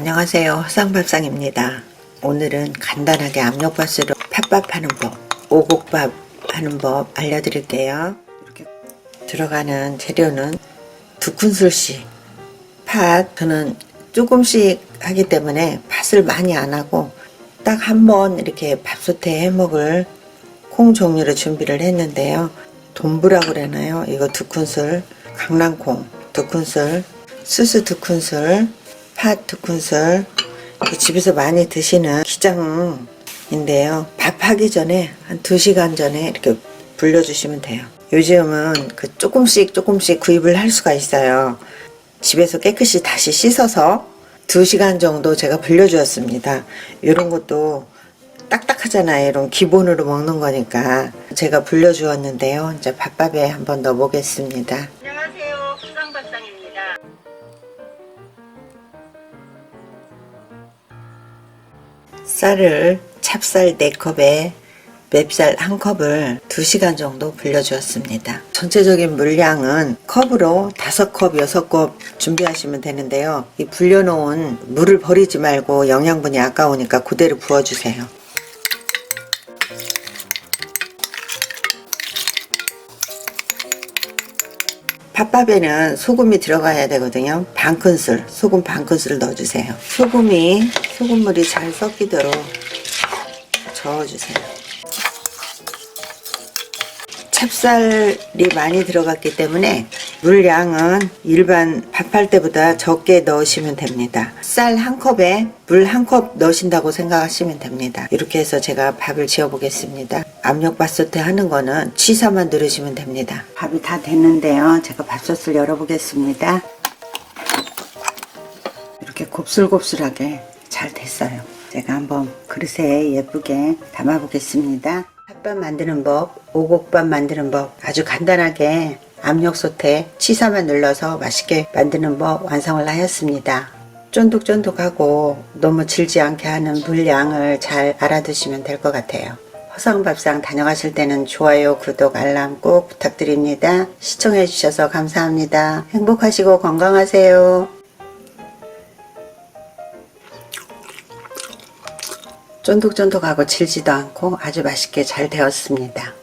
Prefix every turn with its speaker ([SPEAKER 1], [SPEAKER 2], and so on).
[SPEAKER 1] 안녕하세요. 화상밥상입니다. 오늘은 간단하게 압력밥으로 팥밥 하는 법, 오곡밥 하는 법 알려드릴게요. 이렇게 들어가는 재료는 두 큰술씩 팥 저는 조금씩 하기 때문에 팥을 많이 안 하고 딱 한 번 이렇게 밥솥에 해 먹을 콩 종류로 준비를 했는데요. 돈부라고 그러나요? 이거 두 큰술, 강낭콩 두 큰술, 수수 두 큰술, 큰술. 이거 집에서 많이 드시는 기장인데요. 밥하기 전에 한 2시간 전에 이렇게 불려주시면 돼요. 요즘은 그 조금씩 조금씩 구입을 할 수가 있어요. 집에서 깨끗이 다시 씻어서 2시간 정도 제가 불려주었습니다. 이런 것도 딱딱하잖아요. 이런 기본으로 먹는 거니까 제가 불려주었는데요. 이제 밥밥에 한번
[SPEAKER 2] 넣어보겠습니다.
[SPEAKER 1] 쌀을 찹쌀 4컵에 맵쌀 1컵을 2시간 정도 불려주었습니다. 전체적인 물량은 컵으로 5컵, 6컵 준비하시면 되는데요. 이 불려놓은 물을 버리지 말고 영양분이 아까우니까 그대로 부어주세요. 팥밥에는 소금이 들어가야 되거든요. 반 큰술, 소금 반 큰술을 넣어주세요. 소금이, 소금물이 잘 섞이도록 저어주세요. 찹쌀이 많이 들어갔기 때문에 물량은 일반 밥할 때보다 적게 넣으시면 됩니다. 쌀 한 컵에 물 한 컵 넣으신다고 생각하시면 됩니다. 이렇게 해서 제가 밥을 지어 보겠습니다. 압력밥솥에 하는 거는 취사만 누르시면 됩니다. 밥이 다 됐는데요. 제가 밥솥을 열어보겠습니다. 이렇게 곱슬곱슬하게 잘 됐어요. 제가 한번 그릇에 예쁘게 담아 보겠습니다. 팥밥 만드는 법, 오곡밥 만드는 법 아주 간단하게 압력솥에 치사만 눌러서 맛있게 만드는 법 완성을 하였습니다. 쫀득쫀득하고 너무 질지 않게 하는 물량을 잘 알아두시면 될 것 같아요. 허상밥상 다녀가실 때는 좋아요, 구독, 알람 꼭 부탁드립니다. 시청해주셔서 감사합니다. 행복하시고 건강하세요. 쫀득쫀득하고 질지도 않고 아주 맛있게 잘 되었습니다.